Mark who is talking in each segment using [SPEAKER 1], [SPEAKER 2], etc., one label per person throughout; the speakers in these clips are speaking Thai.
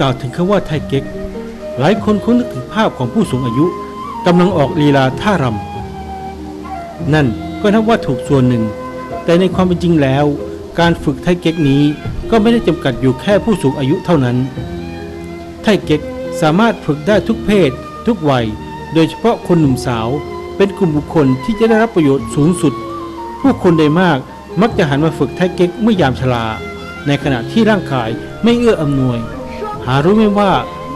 [SPEAKER 1] กล่าวถึงคำว่าไทเก๊ก หลายคนคงนึกถึงภาพของผู้สูงอายุกำลังออกลีลาท่ารำ นั่นก็นับว่าถูกส่วนหนึ่ง แต่ในความเป็นจริงแล้ว การฝึกไทเก๊กนี้ก็ไม่ได้จำกัดอยู่แค่ผู้สูงอายุเท่านั้น ไทเก๊กสามารถฝึกได้ทุกเพศ ทุกวัย โดยเฉพาะคนหนุ่มสาว เป็นกลุ่มบุคคลที่จะได้รับประโยชน์สูงสุด ผู้คนโดมากมักจะหันมาฝึกไทเก๊กเมื่อยามชรา ในขณะที่ร่างกายไม่เอื้ออำนวย หารู้ไหมว่า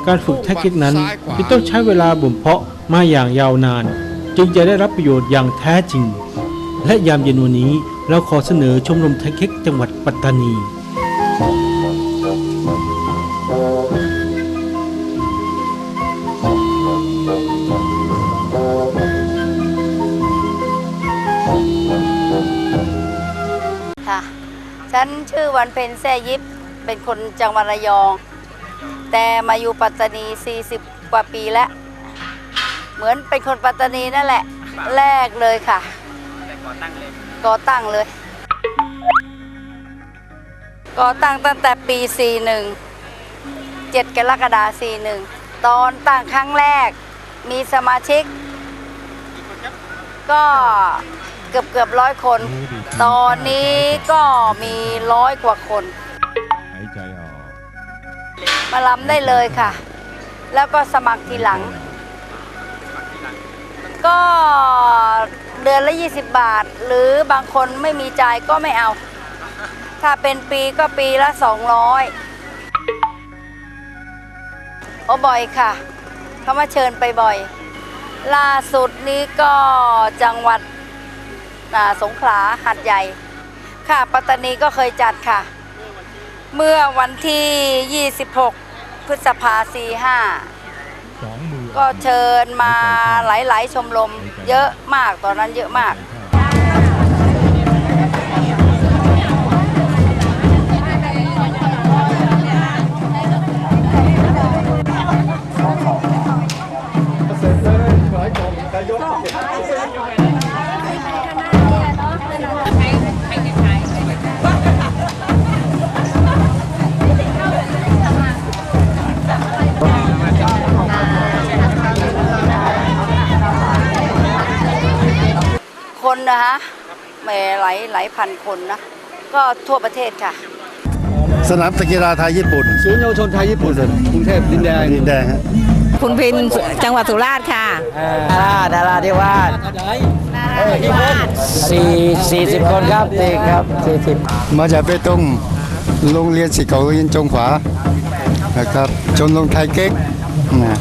[SPEAKER 1] การฝึกไทเก๊กนั้นจะต้องใช้เวลาบ่มเพาะมาอย่างยาวนาน จึงจะได้รับประโยชน์อย่างแท้จริง และยามเย็นวันนี้เราขอเสนอชมรมไทเก๊กจังหวัดปัตตานี
[SPEAKER 2] ค่ะ ฉันชื่อวันเพ็ญแซ่ยิบ เป็นคนจังหวัดระยอง แต่มาอยู่ปัตตานี 40 กว่าปีแล้ว เหมือนเป็นคนปัตตานีนั่นแหละ แรกเลยค่ะก่อตั้งเลยก่อตั้งเลย ก่อตั้งตั้งแต่ปี 41 7 กรกฎาคม41 ตอนตั้งครั้งแรก มีสมาชิกก็เกือบเกือบร้อยคน ตอนนี้ก็มีร้อยกว่าคน มาลำได้เลยค่ะ แล้วก็สมัครทีหลัง ก็เดือนละ 20 บาท หรือบางคนไม่มีจ่ายก็ไม่เอา ถ้าเป็นปีก็ปีละ 200โอ้บ่อยค่ะเขามาเชิญไปบ่อย ล่าสุดนี้ก็จังหวัดสงขลาหัดใหญ่ ค่ะปัตตานีก็เคยจัดค่ะ เมื่อวันที่ 26 พฤษภาสี่ห้า
[SPEAKER 3] สองมือ
[SPEAKER 2] ก็เชิญมาหลาย ๆ ชมรมเยอะมากตอนนั้นเยอะมากายหลายพันคนนะ ก็ทั่วประเทศค่ะ
[SPEAKER 4] สนามกีฬาไทยญี่ปุ่น
[SPEAKER 5] ศูนย์เยาวชนไทยญี่ปุ่นกรุงเทพดินแดง
[SPEAKER 4] ดินแดงฮะ
[SPEAKER 6] คุณพินจังหวัดสุราษฎร์ค่ะ
[SPEAKER 7] ดาราดาราธิวาสสี่สี่สิบคนครับเด็กครับสี่สิบ
[SPEAKER 4] มาจากเปตงโรงเรียนสิเก่าเรียนจงขวานะครับชมรมไทยเก๊กนะ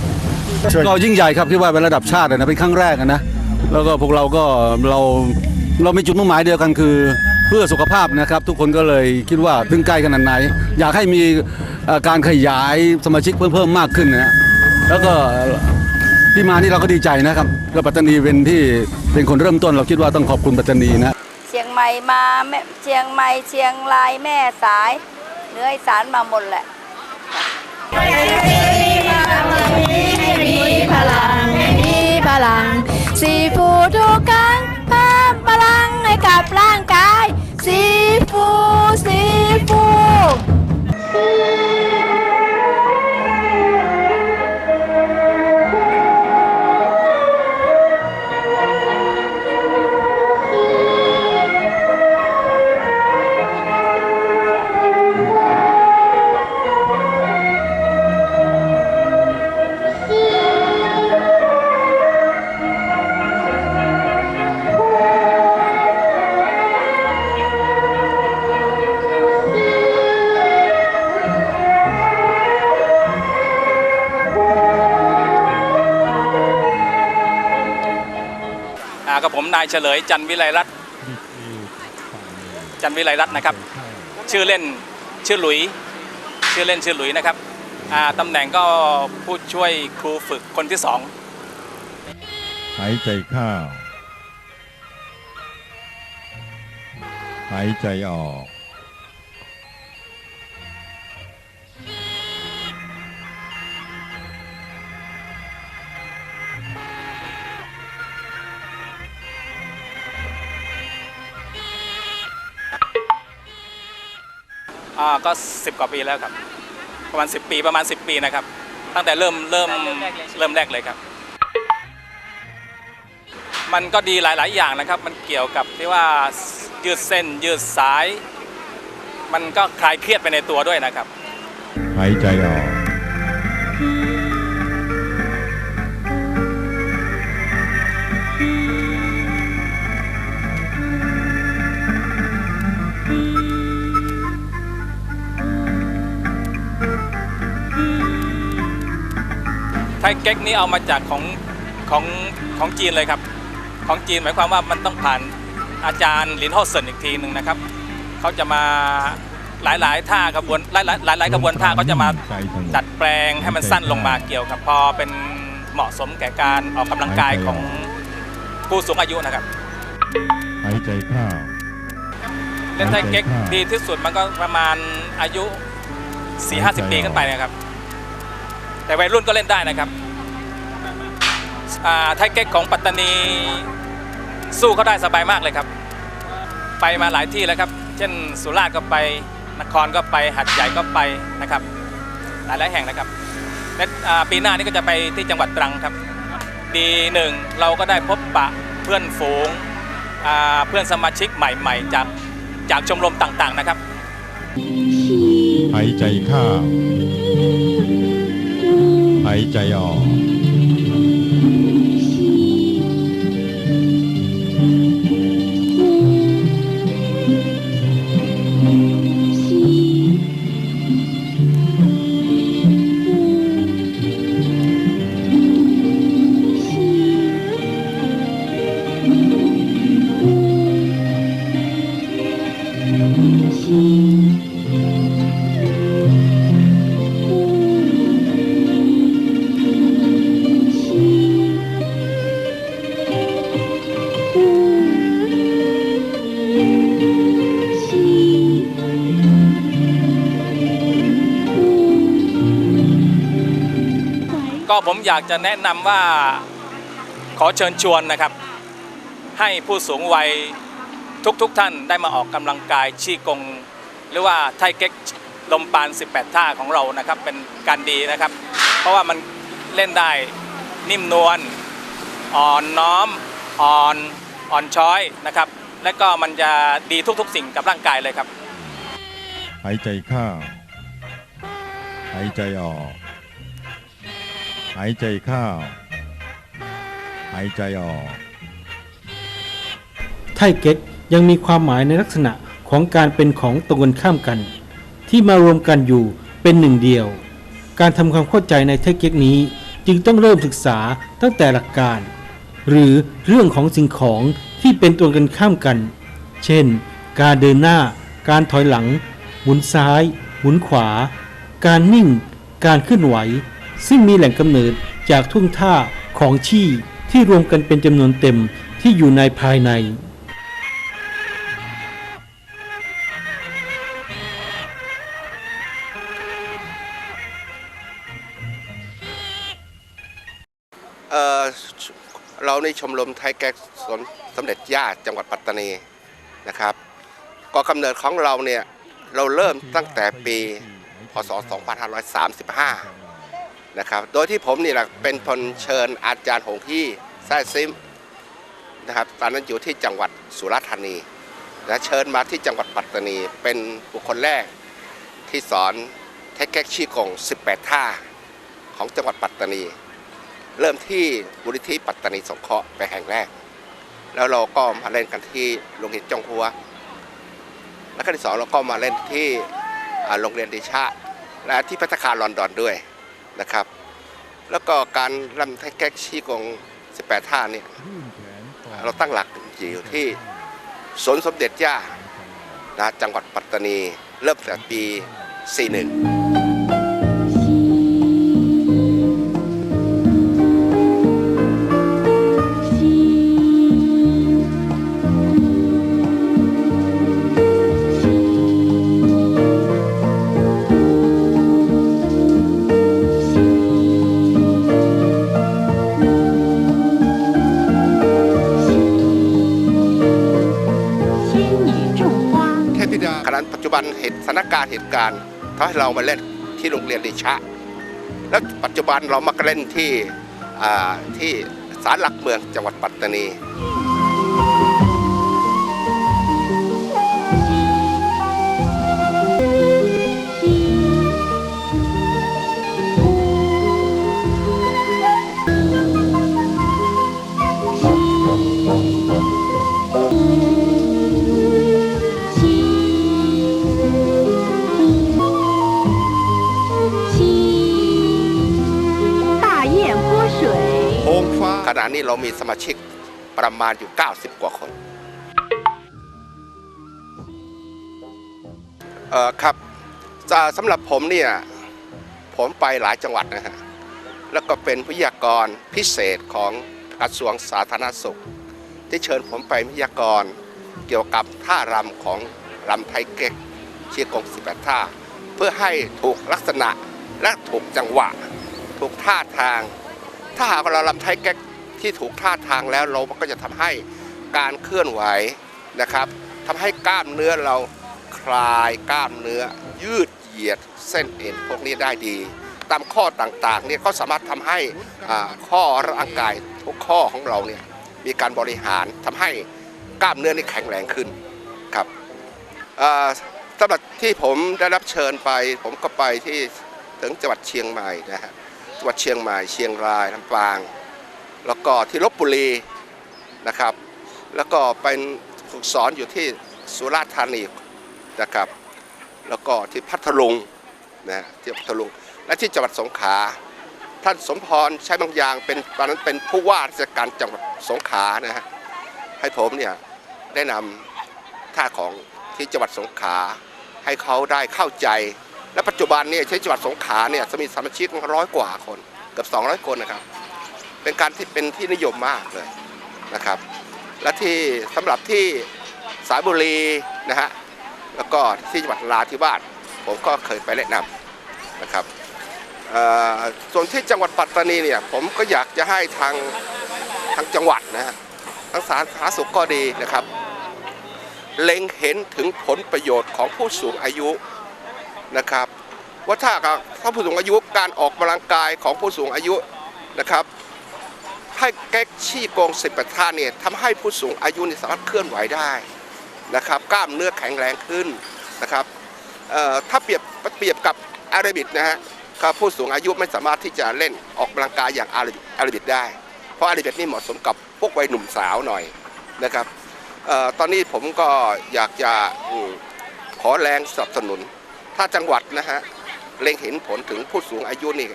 [SPEAKER 4] ช่วย
[SPEAKER 5] ก็ยิ่งใหญ่ครับที่ว่าเป็นระดับชาติเลยนะเป็นครั้งแรกอะนะแล้วก็พวกเราก็เรา เรามีจุดมุ่งหมายเดียวกันคือ เพื่อสุขภาพนะครับ ทุกคนก็เลยคิดว่าถึงใกล้ขนาดไหน อยากให้มีเอ่อการขยายสมาชิกเพิ่มเพิ่มมากขึ้นนะแล้วก็ที่มานี่เราก็ดีใจนะครับแล้วปัตตานีเป็นที่เป็นคนเริ่มต้นเราคิดว่าต้องขอบคุณปัตตานีนะ
[SPEAKER 2] เชียงใหม่มาแม่เชียงใหม่เชียงรายแม่สายเหนืออีสานมาหมดแหละ
[SPEAKER 6] มีพลังมีพลังสีฟู
[SPEAKER 8] นายเฉลยจันทร์วิไลรัตน์จันทร์วิไลรัตน์นะครับ ชื่อเล่นชื่อหลุย ชื่อเล่นชื่อหลุยนะครับอ่าตำแหน่งก็ผู้ช่วยครูฝึกคนที่สอง
[SPEAKER 3] หายใจเข้าหายใจออก
[SPEAKER 8] อ่าก็ 10 กว่าปีแล้วครับ ประมาณ 10 ปีประมาณ 10 ปีนะครับ ตั้งแต่เริ่มเริ่มเริ่มแรกเลยครับ มันก็ดีหลาย ๆ อย่างนะครับ มันเกี่ยวกับที่ว่ายืดเส้นยืดสาย มันก็คลายเครียดไปในตัวด้วยนะครับ
[SPEAKER 3] หายใจออก
[SPEAKER 8] เก๊กนี่เอามาจากของของของจีนเลยครับ ของจีนหมายความว่ามันต้องผ่านอาจารย์หลินโฮเซินอีกทีหนึ่งนะครับเขาจะมาหลายๆท่ากระบวนหลายๆหลายๆกระบวนท่าเขาจะมา
[SPEAKER 3] ใจสงบ
[SPEAKER 8] ดัดแปลงให้มันสั้นลงมาเกี่ยวกับพอเป็นเหมาะสมแก่การออกกำลังกายของผู้สูงอายุนะครับ
[SPEAKER 3] หายใจเข้า
[SPEAKER 8] เล่นไทยเก๊กดีที่สุดมันก็ประมาณอายุ 4-50 ปีขึ้นไปนะครับ แต่วัยรุ่นก็เล่นได้นะครับ อ่าไทยเก๊กของปัตตานี สู้เขาได้สบายมากเลยครับ ไปมาหลายที่แล้วครับ เช่นสุราษฎร์ก็ไปนครก็ไปหัดใหญ่ก็ไปนะครับ หลายหลายแห่งนะครับและปีหน้านี้ก็จะไปที่จังหวัดตรังครับปีหนึ่งเราก็ได้พบปะเพื่อนฝูงเพื่อนสมาชิกใหม่ๆ จากจากชมรมต่างๆนะครับ
[SPEAKER 3] หายใจเข้าหายใจออก
[SPEAKER 8] อยากจะแนะนำว่าขอเชิญชวนนะครับ ให้ผู้สูงวัยทุกๆทท่านได้มาออกกำลังกายชีกง หรือว่าไทเก๊กลมปาน 18 ท่าของเรานะครับ เป็นการดีนะครับ เพราะว่ามันเล่นได้นิ่มนวลอ่อนน้อมอ่อนอ่อนช้อยนะครับ และก็มันจะดีทุกๆ สิ่งกับร่างกายเลยครับ
[SPEAKER 3] หายใจเข้าหายใจออก หายใจเข้า หายใจออก
[SPEAKER 1] ไทเก๊กยังมีความหมายในลักษณะของการเป็นของตรงกันข้ามกัน ที่มารวมกันอยู่เป็นหนึ่งเดียว การทำความเข้าใจในไทเก๊กนี้จึงต้องเริ่มศึกษาตั้งแต่หลักการ หรือเรื่องของสิ่งของที่เป็นตรงกันข้ามกัน เช่น การเดินหน้า การถอยหลัง หมุนซ้าย หมุนขวา การนิ่ง การเคลื่อนไหว ซึ่งมีแหล่งกำเนิดจากทุ่งท่าของชี่ที่รวมกันเป็นจำนวนเต็มที่อยู่ในภายใน
[SPEAKER 9] เอ่อเราในชมรมไทยแก๊กสวนสมเด็จย่าจังหวัดปัตตานีนะครับ ก็กำเนิดของเราเนี่ย เราเริ่มตั้งแต่ปี พศ 2535 นะครับ โดยที่ผมนี่แหละเป็นคนเชิญอาจารย์หงที่แซ่ซิมนะครับตอนนั้นอยู่ที่จังหวัดสุราษฎร์ธานีและเชิญมาที่จังหวัดปัตตานี เป็นบุคคลแรกที่สอนไทยแก๊กชีกง 18 ท่าของจังหวัดปัตตานี เริ่มที่บุริธิปัตตานีสงเคราะห์ไปแห่งแรก แล้วเราก็มาเล่นกันที่โรงเรียนจงหัว แล้วก็ที่สองเราก็มาเล่นที่โรงเรียนดิชะและที่พัฒคารลอนดอนด้วย นะครับ แล้วก็การรำไทยแก๊กชีกง18 ท่าเนี่ยเราตั้งหลักอยู่ที่สวนสมเด็จย่านะจังหวัดปัตตานี เริ่มแต่ปี 41 บันเหตุสถานการณ์เหตุการณ์ทำให้เรามาเล่นที่โรงเรียนดิชะ แล้วปัจจุบันเรามาเล่นที่ที่ศาลหลักเมืองจังหวัดปัตตานี เรามีสมาชิกประมาณอยู่ 90 กว่าคนเอ่อครับจะสำหรับผมเนี่ยผมไปหลายจังหวัดนะฮะแล้วก็เป็นวิทยากรพิเศษของกระทรวงสาธารณสุข ที่เชิญผมไปวิทยากรเกี่ยวกับท่ารำของรำไทยเก๊กเชียงกง18ท่า เพื่อให้ถูกลักษณะและถูกจังหวะ ถูกท่าทาง ถ้าหากเราลำไทยแก๊ก ที่ถูกท่าทางแล้วเราก็จะทำให้การเคลื่อนไหวนะครับทำให้กล้ามเนื้อเราคลายกล้ามเนื้อ ยืดเหยียดเส้นเอ็นพวกนี้ได้ดี ตามข้อต่างๆเนี่ยก็สามารถทำให้อ่าข้อร่างกายทุกข้อของเราเนี่ยมีการบริหารทำให้กล้ามเนื้อนี่แข็งแรงขึ้นครับอ่าสำหรับที่ผมได้รับเชิญไป ผมก็ไปที่ถึงจังหวัดเชียงใหม่นะฮะจังหวัดเชียงใหม่ เชียงรายลำปาง แล้วก็ที่ลบบุรีนะครับ แล้วก็เป็นฝึกสอนอยู่ที่สุราษฎร์ธานีนะครับ แล้วก็ที่พัทลุงนะที่พัทลุงและที่จังหวัดสงขลาท่านสมพรใช้บางอย่างเป็นตอนนั้นเป็นผู้ว่าราชการจังหวัดสงขลานะฮะให้ผมเนี่ยแนะนำท่าของที่จังหวัดสงขลาให้เขาได้เข้าใจ และปัจจุบันเนี่ยใช้จังหวัดสงขลาเนี่ยจะมีสมาชิกร้อยกว่าคนเกือบ200 คนนะครับ เป็นการที่เป็นที่นิยมมากเลยนะครับ และที่สำหรับที่สายบุรีนะฮะแล้วก็ที่จังหวัดราธิวาสผมก็เคยไปแนะนำนะครับส่วนที่จังหวัดปัตตานีเนี่ยผมก็อยากจะให้ทางทางจังหวัดนะฮะทางสาธารณสุขก็ดีนะครับ เล็งเห็นถึงผลประโยชน์ของผู้สูงอายุนะครับว่าถ้าถ้าผู้สูงอายุการออกกำลังกายของผู้สูงอายุนะครับ ให้แก๊กชี้โกงสิบแปดท่าเนี่ยทำให้ผู้สูงอายุนสามารถเคลื่อนไหวได้นะครับกล้ามเนื้อแข็งแรงขึ้นนะครับถ้าเปรียบเปรียบกับอาราบิดนะฮะครับผู้สูงอายุไม่สามารถที่จะเล่นออกกำลังกายอย่างอาราบิอาราบิดได้ เพราะอาราบิดนี่เหมาะสมกับพวกวัยหนุ่มสาวหน่อยนะครับออตอนนี้ผมก็อยากจะอขอแรงสนับสนุน ถ้าจังหวัดนะฮะเล็งเห็นผลถึงผู้สูงอายุนี่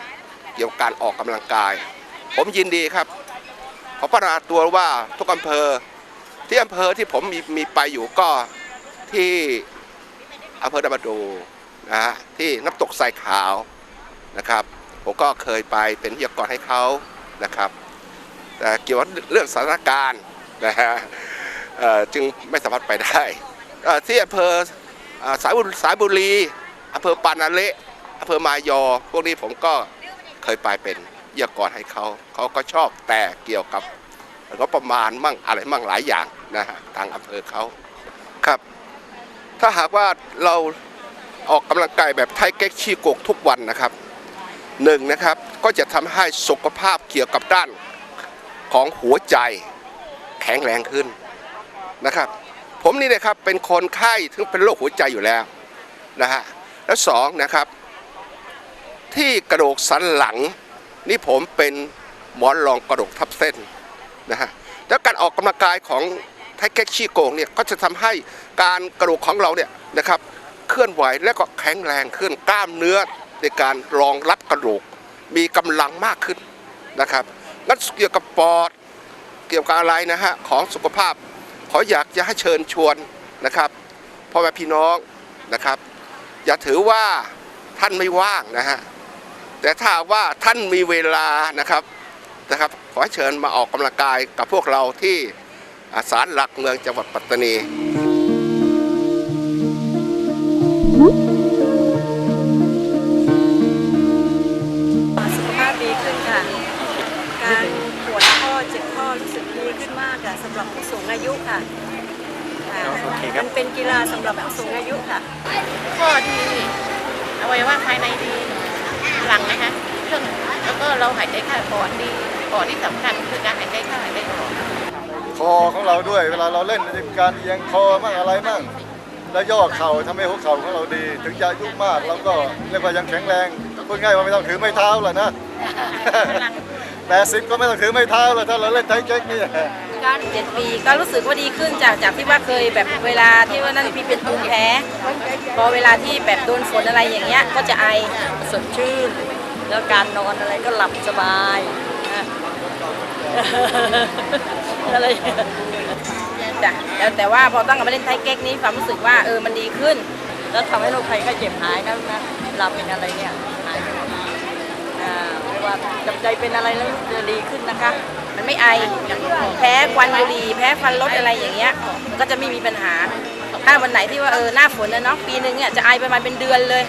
[SPEAKER 9] เกี่ยวกับการออกกำลังกาย ผมยินดีครับ ขอประกาตัวว่าทุกอำเภอ ที่อำเภอที่ผมมีมีไปอยู่ก็ที่อำเภอดาบาดูนะฮะที่น้ำตกทรายขาวนะครับ ผมก็เคยไปเป็นวิทยากรให้เขานะครับ แต่เกี่ยวกับเรื่องสถานการณ์นะฮะจึงไม่สามารถไปได้ที่อำเภอสายบุสายบุรีอำเภอปานาเละอำเภอมายอ พวกนี้ผมก็เคยไปเป็น วิทยากรให้เขาเขาก็ชอบแต่เกี่ยวกับก็ประมาณมั่งอะไรมั่งหลายอย่างนะฮะทางอำเภอเขาครับ ถ้าหากว่าเราออกกำลังกายแบบไทยเก๊กชีโกกทุกวันนะครับหนึ่งนะครับก็จะทำให้สุขภาพเกี่ยวกับด้านของหัวใจแข็งแรงขึ้นนะครับ ผมนี่นะครับเป็นคนไข้ถึงเป็นโรคหัวใจอยู่แล้วนะฮะแล้วสองนะครับ ที่กระดูกสันหลัง นี่ผมเป็นหมอนรองกระดูกทับเส้นนะฮะแล้วการออกกำลังกายของไทเก๊กชี่โกงเนี่ยก็จะทำให้การกระดูกของเราเนี่ยนะครับเคลื่อนไหวและก็แข็งแรงขึ้นกล้ามเนื้อในการรองรับกระดูกมีกำลังมากขึ้นนะครับงั้นเกี่ยวกับปอดเกี่ยวกับอะไรนะฮะของสุขภาพ ขออยากจะให้เชิญชวนนะครับพ่อแม่พี่น้องนะครับ อย่าถือว่าท่านไม่ว่างนะฮะ แต่ถ้าหากว่าท่านมีเวลานะครับนะครับ ขอให้เชิญมาออกกำลังกายกับพวกเราที่อ่าศาลหลักเมืองจังหวัดปัตตานี
[SPEAKER 10] สุขภาพดีขึ้นค่ะ การปวดข้อเจ็บข้อรู้สึกดีขึ้นมากค่ะสำหรับผู้สูงอายุค่ะค่ะมันเป็นกีฬาสำหรับผู้สูงอายุค่ะ
[SPEAKER 6] ข้อดีอวัยวะภายในดี
[SPEAKER 11] พลังนะคะเครื่องแล้วก็เราหายใจเข้าปอดดีปอดที่สำคัญคือการหายใจเข้าหายใจออก
[SPEAKER 4] คอของเราด้วยเวลาเราเล่นจะมีการเอียงคอมั่งอะไรมั่งแล้วย่อเข่าทำให้หัวเข่าของเราดี ถึงจะอายุมากเราก็เรียกว่ายังแข็งแรงพูดง่ายว่าไม่ต้องถือไม้เท้าหรอกนะ แปดสิบก็ไม่ต้องถือไม้เท้าแล้วถ้าเราเล่นไทยเก๊กนี่
[SPEAKER 10] กาเจ็ดปีก็รู้สึกว่าดีขึ้นจากจากที่ว่าเคยแบบเวลาที่ว่านั่นพี่เป็นภูมิแพ้พอเวลาที่แบบโดนฝนอะไรอย่างเงี้ยก็จะไอสดชื่น แล้วการนอนอะไรก็หลับสบายนะอะไรจ้ะแล้วแต่ว่าพอตั้งแต่มาเล่นไทเก๊กนี้ความรู้สึกว่าเออมันดีขึ้น แล้วทำให้โรคภัยไข้เจ็บหายนะนะเราเป็นอะไรเนี่ยหายไม่ว่าจำใจเป็นอะไรแล้วจะดีขึ้นนะคะ ไม่ไอ แพ้ควันบุหรี่แพ้ควันรถอะไรอย่างเงี้ยก็จะไม่มีปัญหา ถ้าวันไหนที่ว่าเออหน้าฝนนะเนาะปีหนึ่งเนี่ยจะไอประมาณเป็นเดือนเลย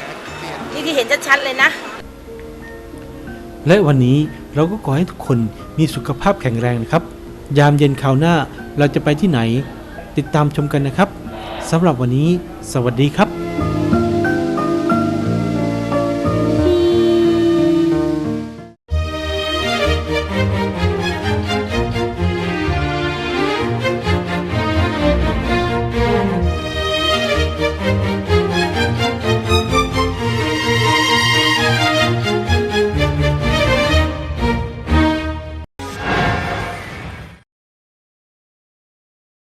[SPEAKER 10] นี่ที่เห็นชัดๆเลยนะ
[SPEAKER 1] และวันนี้เราก็ขอให้ทุกคนมีสุขภาพแข็งแรงนะครับ ยามเย็นคราวหน้าเราจะไปที่ไหน ติดตามชมกันนะครับสำหรับวันนี้ สวัสดีครับ